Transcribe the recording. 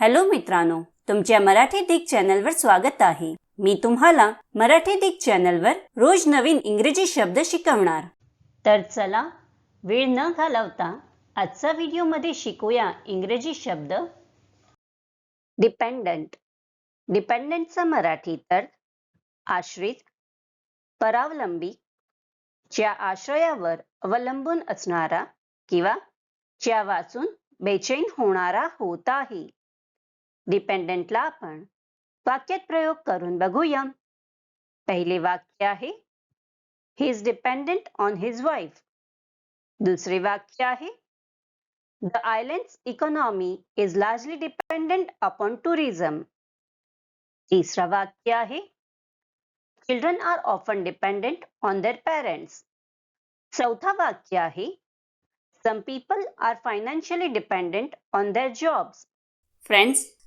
Hello मित्रांनो तुमच्या मराठी दिग चॅनलवर स्वागत आहे. मी तुम्हाला मराठी दिग चॅनलवर रोज नवीन इंग्रजी शब्द शिकवणार. तर चला वेळ न घालवता आजचा व्हिडिओमध्ये शिकूया इंग्रजी शब्द. डिपेंडंट डिपेंडंटचा मराठी तर आश्रित परावलंबी ज्या आश्रयावर अवलंबून असणारा किंवा ज्या वाचून बेचैन होणारा होत आहे. डिपेंडंटला आपण वाक्यात प्रयोग करून बघूया. पहिले वाक्य आहे he is dependent on his wife दुसरे वाक्य आहे the island's economy is largely dependent upon tourism तिसरा वाक्य आहे children are often dependent on their parents चौथा वाक्य आहे some people are financially dependent on their jobs friends